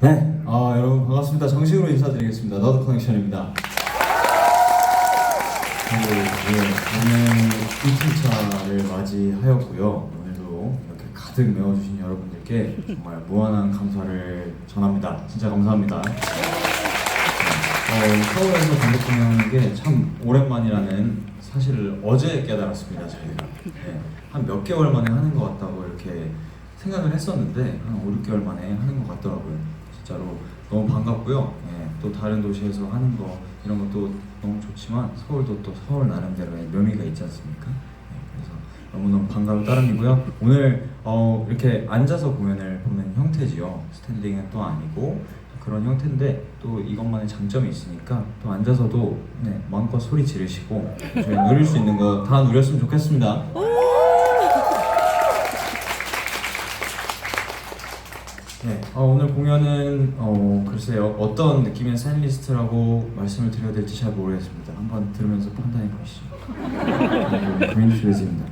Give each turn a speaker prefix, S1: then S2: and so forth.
S1: 네, 아 여러분 반갑습니다. 정식으로 인사드리겠습니다. 너드 커넥션입니다. 예, 오늘 2차를 맞이하였고요. 오늘도 이렇게 가득 메워주신 여러분들께 정말 무한한 감사를 전합니다. 진짜 감사합니다. 어, 서울에서 단독 공연하는 게 참 오랜만이라는 사실을 어제 깨달았습니다. 저희가 네, 한몇 개월 만에 하는 것 같다고 이렇게 생각을 했었는데 한 5, 6개월 만에 하는 것 같더라고요. 진짜로 너무 반갑고요. 예, 또 다른 도시에서 하는 거 이런 것도 너무 좋지만 서울도 또 서울 나름대로의 묘미가 있지 않습니까? 예, 그래서 너무너무 반가운 따름이고요. 오늘 어, 이렇게 앉아서 공연을 보는 형태지요. 스탠딩은 또 아니고 그런 형태인데 또 이것만의 장점이 있으니까 또 앉아서도 네, 마음껏 소리 지르시고 저희 누릴 수 있는 거 다 누렸으면 좋겠습니다. 네, 어, 오늘 공연은 어, 글쎄요 어떤 느낌의 샌리스트라고 말씀을 드려야 될지 잘 모르겠습니다. 한번 들으면서 판단해 보시죠. 고민 네, 슈레즈입니다.